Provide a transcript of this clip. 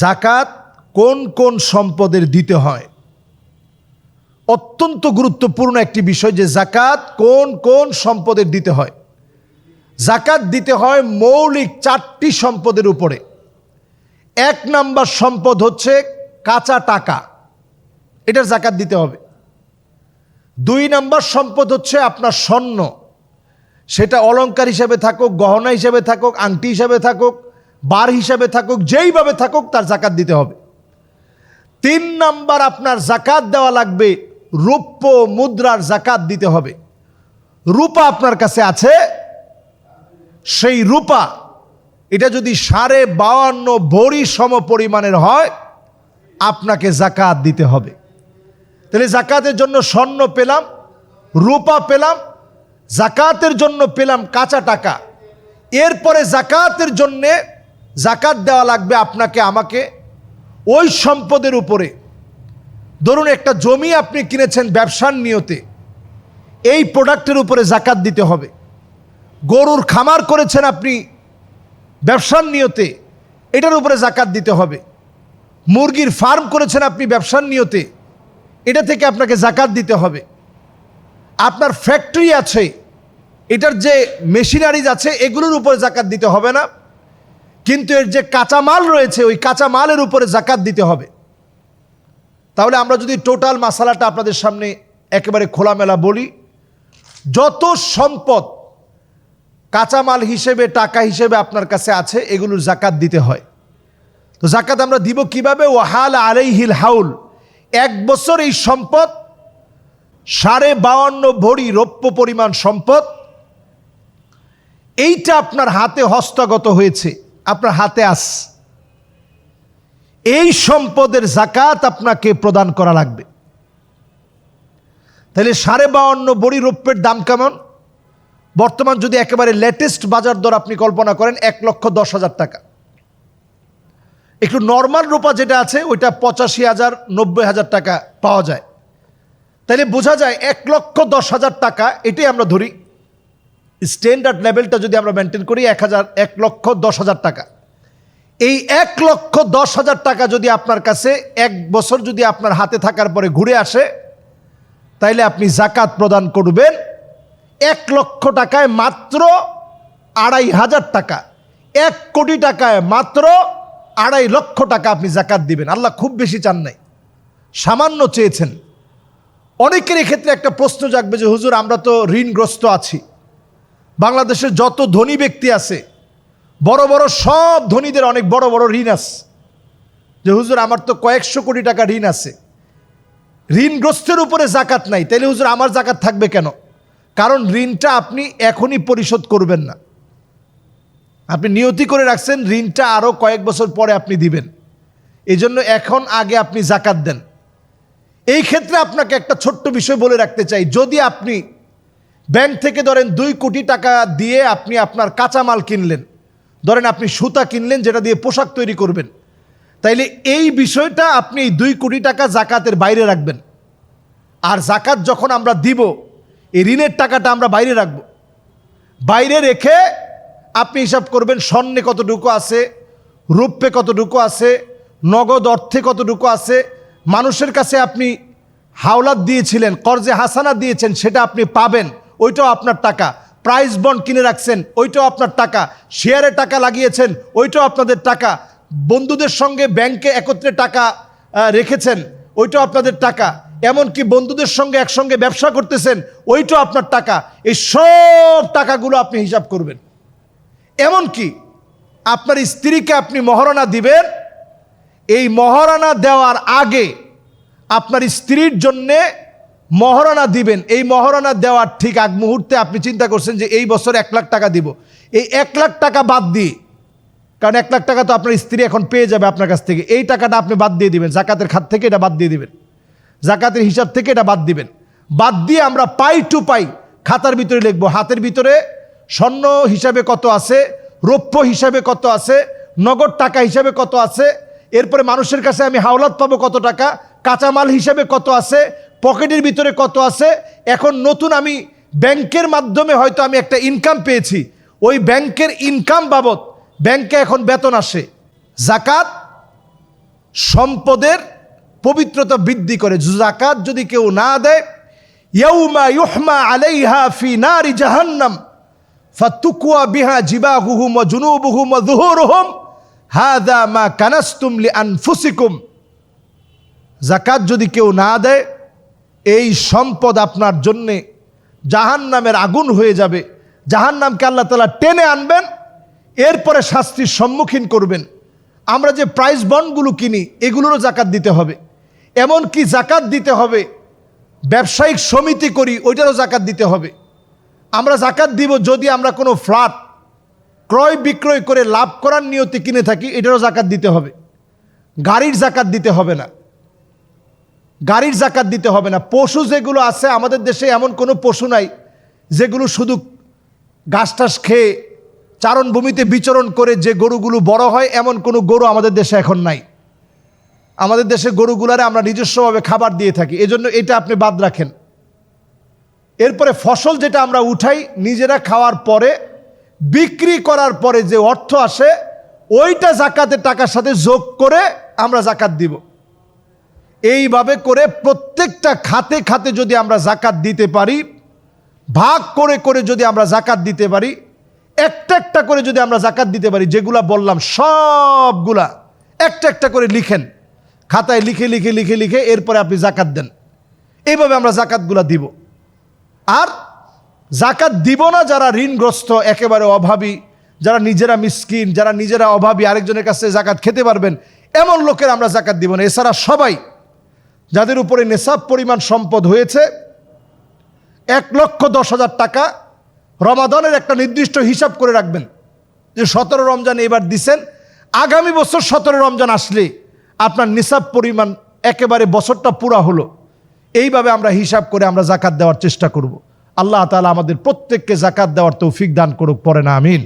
জাকাত কোন কোন সম্পদের দিতে হয়? অত্যন্ত গুরুত্বপূর্ণ একটি বিষয় যে জাকাত কোন কোন সম্পদের দিতে হয়। জাকাত দিতে হয় মৌলিক চারটি সম্পদের উপরে। এক নাম্বার সম্পদ হচ্ছে কাঁচা টাকা। এটার জাকাত দিতে হবে। দুই নাম্বার সম্পদ হচ্ছে আপনার স্বর্ণ। সেটা অলংকার হিসেবে থাকুক, গহনা হিসেবে থাকুক, আংটি হিসেবে থাকুক বার হিসাবে থাকুক, যেইভাবে থাকুক তার জাকাত দিতে হবে। তিন নাম্বার আপনার জাকাত দেওয়া লাগবে, রূপ্য মুদ্রার জাকাত দিতে হবে। রূপা আপনার কাছে আছে? সেই রূপা, এটা যদি সাড়ে বাউান্ন ভরি সম পরিমাণের হয়, আপনাকে জাকাত দিতে হবে। তাহলে জাকাতের জন্য স্বর্ণ পেলাম, রূপা পেলাম, জাকাতের জন্য পেলাম কাঁচা টাকা। এরপরে জাকাতের জন্যে জাকাত দেওয়া লাগবে আপনাকে, আমাকে। ওই সম্পদের উপরে। ধরুন একটা জমি আপনি কিনেছেন ব্যবসার নিয়তে। এই প্রোডাক্টের উপরে জাকাত দিতে হবে। গরুর খামার করেছেন আপনি ব্যবসার নিয়তে, এটার উপরে জাকাত দিতে হবে। মুরগির ফার্ম করেছেন আপনি ব্যবসার নিয়তে, এটা থেকে আপনাকে জাকাত দিতে হবে। আপনার ফ্যাক্টরি আছে, এটার যে মেশিনারিজ আছে, এগুলোর উপরে জাকাত দিতে হবে না। কিন্তু এর যে কাঁচামাল রয়েছে, ওই কাঁচামালের উপরে জাকাত দিতে হবে। তাহলে আমরা যদি টোটাল মাসালাটা আপনাদের সামনে একেবারে খোলামেলা বলি, যত সম্পদ কাঁচামাল হিসেবে, টাকা হিসেবে আপনার কাছে আছে, এগুলোর জাকাত দিতে হয়। তো জাকাত আমরা দিব কীভাবে? ওয়াহাল আলাইহিল হাউল। এক বছর এই সম্পদ, সাড়ে বাউান্ন ভরি রৌপ্য পরিমাণ সম্পদ, এইটা আপনার হাতে হস্তগত হয়েছে। আপনার হাতে আস। এই সম্পদের জাকাত আপনাকে প্রদান করা লাগবে। তাহলে সাড়ে বাউান্ন বড়ি রৌপ্যের দাম কেমন? বর্তমান যদি একেবারে লেটেস্ট বাজার দর আপনি কল্পনা করেন, এক লক্ষ দশ হাজার টাকা। একটু নর্মাল রূপা যেটা আছে, ওইটা পঁচাশি হাজার নব্বই হাজার টাকা পাওয়া যায়। তাহলে বোঝা যায় এক লক্ষ দশ হাজার টাকা, এটাই আমরা ধরি। স্ট্যান্ডার্ড লেভেলটা যদি আমরা মেনটেন করি, এক হাজার, এক লক্ষ দশ হাজার টাকা। এই এক লক্ষ দশ হাজার টাকা যদি আপনার কাছে এক বছর যদি আপনার হাতে থাকার পরে ঘুরে আসে, তাইলে আপনি জাকাত প্রদান করবেন এক লক্ষ টাকায় মাত্র আড়াই হাজার টাকা। এক কোটি টাকায় মাত্র আড়াই লক্ষ টাকা আপনি জাকাত দিবেন। আল্লাহ খুব বেশি চান নাই। সামান্য চেয়েছেন। অনেকের এক্ষেত্রে একটা প্রশ্ন জাগবে যে, হুজুর, আমরা তো ঋণগ্রস্ত আছি। বাংলাদেশের যত ধনী ব্যক্তি আছে, বড় বড় সব ধনীদের অনেক বড় বড় ঋণ আছে। যে হুজুর, আমার তো কয়েকশো কোটি টাকা ঋণ আছে। ঋণগ্রস্তের উপরে জাকাত নাই, তাইলে হুজুর আমার জাকাত থাকবে কেন? কারণ ঋণটা আপনি এখনই পরিশোধ করবেন না। আপনি নিয়তি করে রাখছেন, ঋণটা আরও কয়েক বছর পরে আপনি দিবেন। এই জন্য এখন আগে আপনি জাকাত দেন। এই ক্ষেত্রে আপনাকে একটা ছোট্ট বিষয় বলে রাখতে চাই। যদি আপনি ব্যাংক থেকে ধরেন দুই কোটি টাকা দিয়ে আপনি আপনার কাঁচামাল কিনলেন। ধরেন আপনি সুতা কিনলেন যেটা দিয়ে পোশাক তৈরি করবেন। তাইলে এই বিষয়টা আপনি এই দুই কোটি টাকা জাকাতের বাইরে রাখবেন। আর জাকাত যখন আমরা দিব, এই ঋণের টাকাটা আমরা বাইরে রাখব। বাইরে রেখে আপনি হিসাব করবেন স্বর্ণে কতটুকু আছে, রূপে কতটুকু আছে, নগদ অর্থে কতটুকু আছে। মানুষের কাছে আপনি হাওলাত দিয়েছিলেন, কর্জে হাসানা দিয়েছেন, সেটা আপনি পাবেন। ওইটাও আপনার টাকা। প্রাইস বন্ড কিনে রাখছেন, ওইটাও আপনার টাকা। শেয়ারে টাকা লাগিয়েছেন, ওইটাও আপনাদের টাকা। বন্ধুদের সঙ্গে ব্যাংকে একত্রে টাকা রেখেছেন, ওইটাও আপনাদের টাকা। এমনকি বন্ধুদের সঙ্গে একসঙ্গে ব্যবসা করতেছেন, ওইটাও আপনার টাকা। এই সব টাকাগুলো আপনি হিসাব করবেন। এমনকি আপনার স্ত্রীকে আপনি মহারণা দিবেন, এই মহারণা দেওয়ার আগে আপনার স্ত্রীর জন্যে মহারণা দিবেন। এই মহারণা দেওয়ার ঠিক আগ মুহূর্তে আপনি চিন্তা করছেন যে এই বছর এক লাখ টাকা দিব। এই এক লাখ টাকা বাদ দিয়ে, কারণ এক লাখ টাকা তো আপনার স্ত্রী এখন পেয়ে যাবে আপনার কাছ থেকে। এই টাকাটা আপনি বাদ দিয়ে দিবেন। জাকাতের খাত থেকে এটা বাদ দিয়ে দিবেন। জাকাতের হিসাব থেকে এটা বাদ দিবেন। বাদ দিয়ে আমরা পাই টু পাই খাতার ভিতরে লিখব। হাতের ভিতরে স্বর্ণ হিসাবে কত আছে, রৌপ্য হিসাবে কত আছে, নগদ টাকা হিসাবে কত আছে, এরপরে মানুষের কাছে আমি হাওলাত পাবো কত টাকা, কাঁচামাল হিসাবে কত আছে পকেটের ভিতরে কত আছে? এখন নতুন আমি ব্যাংকের মাধ্যমে হয়তো আমি একটা ইনকাম পেয়েছি। ওই ব্যাংকের ইনকাম বাবদ ব্যাংকে এখন বেতন আসে। জাকাত সম্পদের পবিত্রতা বৃদ্ধি করে। জাকাত যদি কেউ না দেয়, ইয়াউমা ইউহমা আলাইহা ফি নারি জাহান্নাম, ফাতুকুয়া বিহা জিবাহুহুম ওয়া জুনুবুহুম ওয়া যুহুরুহুম হাদা মা কানাস্তুম লিআনফুসিকুম জাকাত যদি কেউ না দেয় এই সম্পদ আপনার জন্যে জাহান নামের আগুন হয়ে যাবে। জাহান নামকে আল্লাহ তালা টেনে আনবেন, এরপরে শাস্তির সম্মুখীন করবেন। আমরা যে প্রাইস বন্ডগুলো কিনি, এগুলোরও জাকাত দিতে হবে। এমন কি জাকাত দিতে হবে, ব্যবসায়িক সমিতি করি, ওইটারও জাকাত দিতে হবে। আমরা জাকাত দিব যদি আমরা কোনো ফ্ল্যাট ক্রয় বিক্রয় করে লাভ করার নিয়তে কিনে থাকি, এটারও জাকাত দিতে হবে। গাড়ির জাকাত দিতে হবে না। গাড়ির জাকাত দিতে হবে না। পশু যেগুলো আছে, আমাদের দেশে এমন কোনো পশু নাই যেগুলো শুধু ঘাস টাস খেয়ে চারণভূমিতে বিচরণ করে যে গরুগুলো বড় হয়, এমন কোনো গরু আমাদের দেশে এখন নাই। আমাদের দেশে গরুগুলারে আমরা নিজস্বভাবে খাবার দিয়ে থাকি, এজন্য এটা আপনি বাদ রাখেন। এরপরে ফসল যেটা আমরা উঠাই, নিজেরা খাওয়ার পরে, বিক্রি করার পরে যে অর্থ আসে, ওইটা জাকাতের টাকার সাথে যোগ করে আমরা জাকাত দিব। এইভাবে করে প্রত্যেকটা খাতে খাতে যদি আমরা জাকাত দিতে পারি, ভাগ করে করে যদি আমরা জাকাত দিতে পারি, একটা একটা করে যদি আমরা জাকাত দিতে পারি, যেগুলা বললাম সবগুলা, একটা একটা করে লিখেন, খাতায় লিখে লিখে লিখে লিখে এরপরে আপনি জাকাত দেন। এইভাবে আমরা জাকাতগুলা দিব। আর জাকাত দিব না যারা ঋণগ্রস্ত, একেবারে অভাবী, যারা নিজেরা মিসকিন, যারা নিজেরা অভাবী, আরেকজনের কাছে জাকাত খেতে পারবেন, এমন লোকের আমরা জাকাত দিব না। এছাড়া সবাই যাদের উপরে নেশাব পরিমাণ সম্পদ হয়েছে, এক লক্ষ দশ হাজার টাকা রমাদানের একটা নির্দিষ্ট হিসাব করে রাখবেন যে সতেরো রমজান এবার দিছেন। আগামী বছর সতেরো রমজান আসলে আপনার নিসাব পরিমাণ একেবারে বছরটা পুরা হলো। এইভাবে আমরা হিসাব করে আমরা জাকাত দেওয়ার চেষ্টা করব। আল্লাহ তালা আমাদের প্রত্যেককে জাকাত দেওয়ার তৌফিক দান করুক পরে না, আমিন।